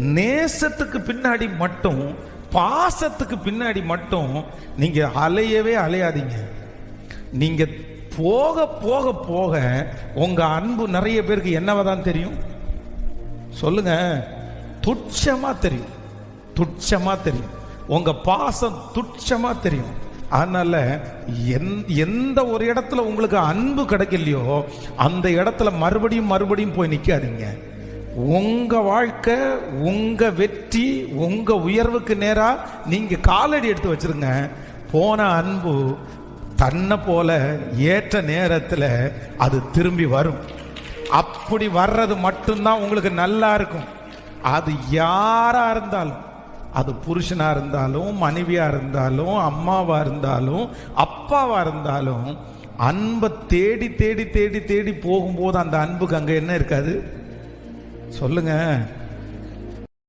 நேசத்துக்கு பின்னாடி மட்டும் பாசத்துக்கு பின்னாடி மட்டும் நீங்க அலையவே அலையாதீங்க. நீங்க போக போக போக உங்க அன்பு நிறைய பேருக்கு என்னவதான் தெரியும்? சொல்லுங்க. துச்சமா தெரியும். துச்சமா தெரியும். உங்க பாசம் துச்சமா தெரியும். அதனால எந்- எந்த ஒரு இடத்துல உங்களுக்கு அன்பு கிடைக்கலையோ அந்த இடத்துல மறுபடியும் மறுபடியும் போய் நிற்காதீங்க உங்க வாழ்க்கை உங்க வெற்றி உங்க உயர்வுக்கு நேரா நீங்க காலடி எடுத்து வச்சிருங்க. போன அன்பு தன்னை போல ஏற்ற நேரத்தில் அது திரும்பி வரும். அப்படி வர்றது மட்டும்தான் உங்களுக்கு நல்லா இருக்கும். அது யாரா இருந்தாலும் அது புருஷனா இருந்தாலும் மனைவியா இருந்தாலும் அம்மாவா இருந்தாலும் அப்பாவா இருந்தாலும் அன்பை தேடி தேடி தேடி தேடி போகும்போது அந்த அன்புக்கு அங்கே என்ன இருக்காது? சொல்லுங்க.